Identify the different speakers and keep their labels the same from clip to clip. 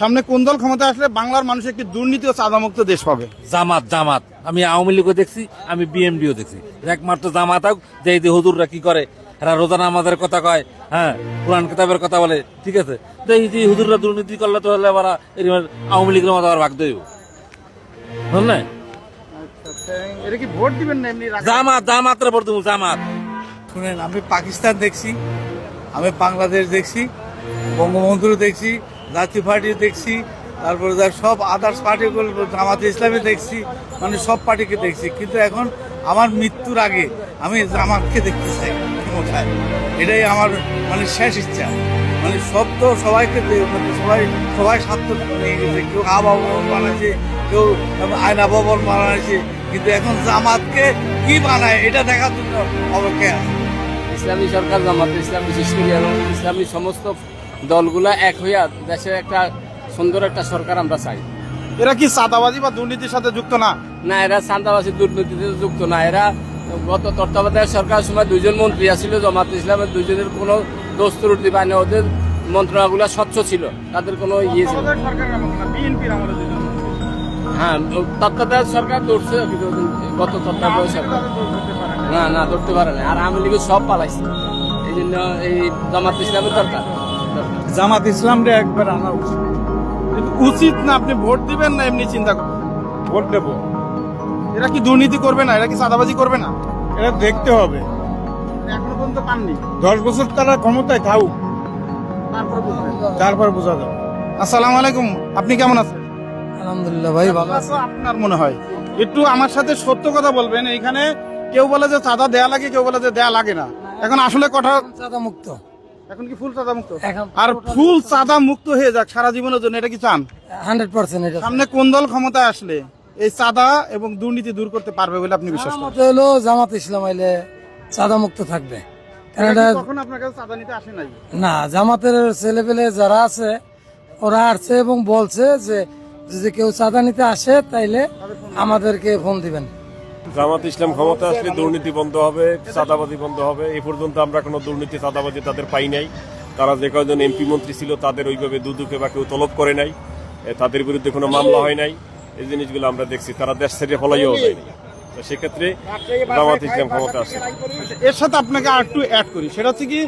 Speaker 1: সামনে কোন দল ক্ষমতা আসলে বাংলার মানুষ একটি দুর্নীতি ও চাঁদামুক্ত দেশ পাবে?
Speaker 2: জামাত জামাত। আমি আওয়ামী লীগও দেখছি আমি বিএমডিও দেখছি। একমাত্র জামাত হোক যে এই যে হুজুররা কি করে? এরা রোজানা আমাদের কথা কয় হ্যাঁ কোরআন কিতাবের কথা বলে ঠিক আছে? তো এই যে হুজুররা দুর্নীতি করলে তো হলে আবার এরকম আওয়ামী লীগের মতো আবার ভাগ দেব। বুঝলেন
Speaker 1: এটা কি ভোট দিবেন না এমনি
Speaker 2: জামাত জামাতের পর তুমি জামাত।
Speaker 3: শুনেন আমি পাকিস্তান দেখছি আমি বাংলাদেশ দেখছি বঙ্গবন্ধু দেখছি জাতীয় পার্টি দেখছি, তারপরে সব আদার্স পার্টিগুলো জামাত ইসলামী দেখছি মানে সব পার্টিকে দেখছি। কিন্তু এখন আমার মৃত্যুর আগে আমি জামাতকে দেখতে চাই, ক্ষমতায়। এটাই আমার মানে শেষ ইচ্ছা। মানে সব তো সবাইকে মানে সবাই সবাই স্বার্থ নিয়ে গেছে। কেউ আবা ভবন বানাইছে, কেউ আয়না ভবন বানাইছে। কিন্তু এখন জামাতকে কি বানায়, এটা দেখার জন্য অপেক্ষায় আছে।
Speaker 4: ইসলামী সরকার জামাত, ইসলামী করে এবং ইসলামী সমস্ত দলগুলা এক হইয়া দেশের একটা সুন্দর একটা সরকার আমরা চাই।
Speaker 1: এরা কি চাঁদাবাজি বা দুর্নীতির সাথে যুক্ত না?
Speaker 4: না এরা সান্তাবাসী দুর্নীতিতে যুক্ত না। এরা গত তত্ত্বাবধায়ক সরকার সময় দুইজন মন্ত্রী আছিল জামাত ইসলামের দুইজনের কোনো দোষ ত্রুটি না। ওদের মন্ত্রণাগুলো স্বচ্ছ ছিল তাদের কোনো ইয়ে ছিল না। হ্যাঁ তত্ত্বাবধায়ক সরকার ধরছে কিন্তু গত তত্ত্বাবধায়ক সরকার। না না ধরতে পারে না। আর আওয়ামী লীগের সব পালাইছে। এই জন্য এই জামাত ইসলামের দরকার।
Speaker 3: জামাত ইসলামটা একবার আনা উচিত।
Speaker 1: উচিত না আপনি ভোট দিবেন না এমনি চিন্তা করবেন
Speaker 3: ভোট দেবো।
Speaker 1: এরা কি দুর্নীতি করবে না? এরা কি চাঁদাবাজি করবে না?
Speaker 3: এটা দেখতে হবে।
Speaker 1: এখনও পর্যন্ত পাননি।
Speaker 3: দশ বছর তারা ক্ষমতায় থাকুক।
Speaker 1: তারপর
Speaker 3: বোঝা যাবে।
Speaker 1: আসসালামু আলাইকুম আপনি কেমন আছেন?
Speaker 3: আলহামদুলিল্লাহ ভাই ভালো
Speaker 1: তো আপনার মনে হয়? একটু আমার সাথে সত্য কথা বলবেন। এইখানে কেউ বলে যে চাঁদা দেয়া লাগে কেউ বলে যে দেয়া লাগে না। এখন আসলে কথা
Speaker 3: চাঁদা মুক্ত
Speaker 1: এখন কি ফুল চাঁদা মুক্ত
Speaker 3: এখন
Speaker 1: আর ফুল চাঁদা মুক্ত হয়ে যাক সারা জীবনের জন্য এটা কি চান?
Speaker 3: হান্ড্রেড পার্সেন্ট
Speaker 1: সামনে কোন দল ক্ষমতায় আসলে এই চাঁদা এবং দুর্নীতি দূর করতে পারবে বলে আপনি বিশ্বাস করেন?
Speaker 3: হলো জামাত ইসলাম আইলে চাঁদা মুক্ত থাকবে। কারণ
Speaker 1: এরা
Speaker 3: এটা
Speaker 1: কি কখনো আপনার কাছে চাঁদা নিতে আসে নাই?
Speaker 3: না জামাতের ছেলেপেলে যারা আছে ওরা আসছে এবং বলছে যে যদি কেউ চাঁদা নিতে আসে তাইলে আমাদেরকে ফোন দিবেন।
Speaker 5: জামাত ইসলাম ক্ষমতা আসলে দুর্নীতি বন্ধ হবে, চাঁদাবাজি বন্ধ হবে। এ পর্যন্ত আমরা কোনো দুর্নীতি, চাঁদাবাজি তাদের পাই নাই। তারা যে কয়জন এমপি মন্ত্রী ছিল তাদের ওইভাবে দুদুকে বা কেউ তলব করে নাই। তাদের বিরুদ্ধে কোনো মামলা হয় নাই। এই জিনিসগুলো আমরা দেখছি। তারা দেশ ছেড়ে ফলাইও তো সেক্ষেত্রে জামাত ইসলাম ক্ষমতা আসে
Speaker 1: এর সাথে আপনাকে আর একটু অ্যাড করি। সেটা হচ্ছে কি,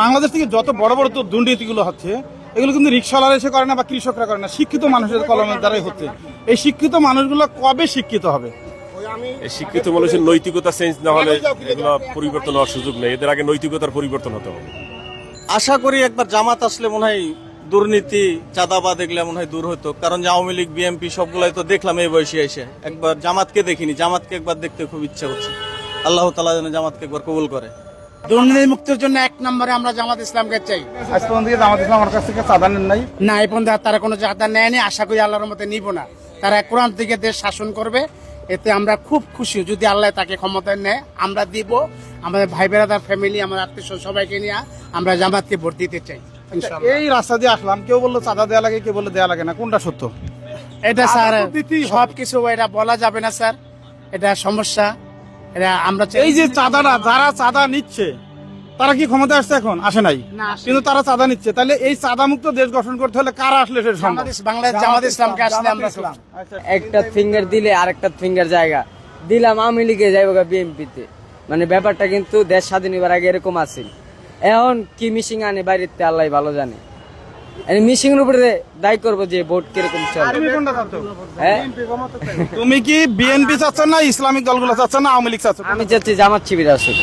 Speaker 1: বাংলাদেশ থেকে যত বড় বড় দুর্নীতিগুলো হচ্ছে, এগুলো কিন্তু রিক্সাওয়ালা এসে করে না বা কৃষকরা করে না। শিক্ষিত মানুষের কলমের দ্বারাই হচ্ছে। এই শিক্ষিত মানুষগুলো কবে শিক্ষিত হবে?
Speaker 5: শিক্ষিত মানুষের নৈতিকতা চেঞ্জ না হলে এগুলো পরিবর্তন হওয়ার সুযোগ নেই। এদের আগে নৈতিকতার পরিবর্তন হতে হবে।
Speaker 6: আশা করি একবার জামাত আসলে মনে হয় দুর্নীতি চাঁদাবাদ এগুলো মনে হয় দূর হতো। কারণ যে আওয়ামী লীগ বিএনপি সবগুলাই তো দেখলাম এই বয়সে এসে। একবার জামাতকে দেখিনি জামাতকে একবার দেখতে খুব ইচ্ছা হচ্ছে আল্লাহ তালা যেন জামাতকে একবার কবুল করে।
Speaker 7: দুর্নীতি মুক্তির জন্য এক নম্বরে আমরা জামাত ইসলামকে চাই।
Speaker 1: আজ পর্যন্ত জামাত ইসলাম আমার কাছ থেকে চাঁদা নেন নাই?
Speaker 7: না এই পর্যন্ত আর তারা কোনো চাঁদা নেয়নি। আশা করি আল্লাহর মতে নিব না। তারা কোরআন থেকে দেশ শাসন করবে। এতে আমরা খুব খুশি যদি আল্লাহ তাকে ক্ষমতায় নেয়। আমরা দিব আমাদের ভাই বেড়াদার ফ্যামিলি আমার আত্মীয় সবাইকে নিয়ে আমরা জামাতকে ভোট দিতে চাই
Speaker 1: এই রাস্তা দিয়ে আসলাম কেউ বলল চাঁদা দেওয়া লাগে কেউ বলল দেওয়া লাগে না কোনটা সত্য?
Speaker 7: এটা স্যার
Speaker 1: সবকিছু
Speaker 7: সব কিছু এটা বলা যাবে না স্যার। এটা সমস্যা এটা আমরা চাই-
Speaker 1: এই যে চাঁদাটা যারা চাঁদা নিচ্ছে তারা কি ক্ষমতা আসছে এখন? আসে নাই? কিন্তু তারা চাঁদা নিচ্ছে। তাহলে এই চাঁদা মুক্ত দেশ গঠন করতে হলে কারা আসলে সেটা সম্ভব?
Speaker 7: বাংলাদেশ বাংলাদেশ জামাত ইসলামকে আসলে আমরা
Speaker 1: ইসলাম। আচ্ছা।
Speaker 8: একটা ফিঙ্গার দিলে আরেকটা ফিঙ্গার জায়গা। দিলাম আওয়ামী লীগে যাইব বিএনপিতে মানে ব্যাপারটা কিন্তু দেশ স্বাধীন হবার আগে এরকম আছে এখন কি মিশিং আনে বাইরেতে আল্লাহ ভালো জানে। মিশিং এর উপরে দায়ী করব যে ভোট কীরকম? হ্যাঁ?
Speaker 1: তুমি কি বিএনপি চাচ্ছ না ইসলামিক দলগুলো চাচ্ছ না আওয়ামী লীগ চাচ্ছ?
Speaker 8: আমি চাচ্ছি জামাত শিবির আসুক।